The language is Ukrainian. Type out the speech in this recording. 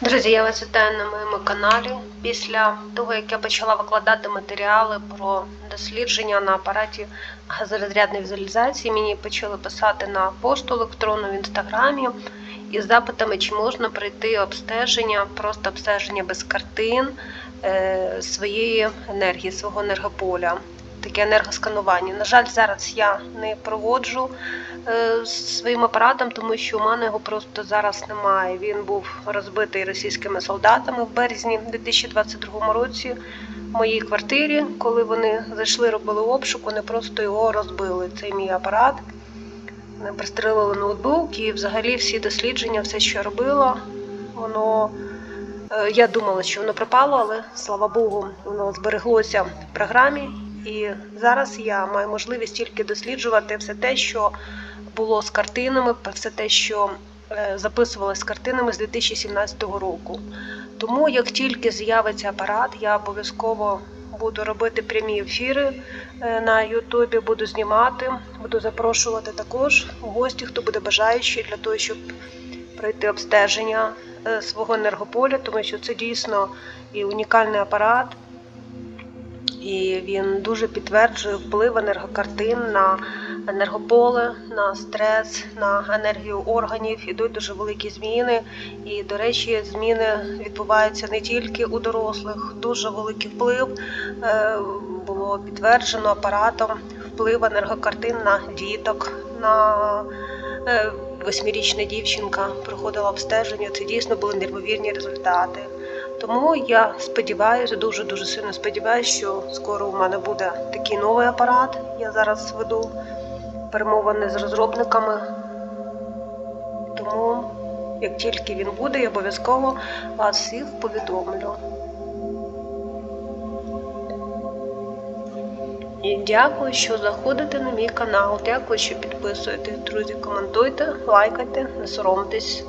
Друзі, я вас вітаю на моєму каналі. Після того, як я почала викладати матеріали про дослідження на апараті газорозрядної візуалізації, мені почали писати на пошту електронну в інстаграмі із запитами, чи можна пройти обстеження, просто обстеження без картин е, своєї енергії, свого енергополя. Таке енергосканування. На жаль, зараз я не проводжу е, своїм апаратом, тому що у мене його просто зараз немає. Він був розбитий російськими солдатами в березні 2022 році в моїй квартирі. Коли вони зайшли, робили обшук, вони просто його розбили. Це мій апарат. Вони пристрелили ноутбук і взагалі всі дослідження, все, що я робила, воно. е, Я думала, що воно пропало, але слава Богу, воно збереглося в програмі. І зараз я маю можливість тільки досліджувати все те, що було з картинами, все те, що е, записувалось з картинами з 2017 року. Тому, як тільки з'явиться апарат, я обов'язково буду робити прямі ефіри е, на Ютубі, буду знімати, буду запрошувати також гості, хто буде бажаючий для того, щоб пройти обстеження е, свого енергополя, тому що це дійсно і унікальний апарат і він дуже підтверджує вплив енергокартин на енергополе, на стрес, на енергію органів. Ідуть дуже великі зміни. І, до речі, зміни відбуваються не тільки у дорослих. Дуже великий вплив е, було підтверджено апаратом вплив енергокартин на діток. на е, Восьмирічна дівчинка проходила обстеження. Це дійсно були неймовірні результати. Тому я сподіваюся, дуже дуже сильно сподіваюся, що скоро у мене буде такий новий апарат. Я зараз веду перемовини з розробниками. Тому, як тільки він буде, я обов'язково вас всіх повідомлю. І дякую, що заходите на мій канал. Дякую, що підписуєтесь, друзі. Коментуйте, лайкайте, не соромтесь.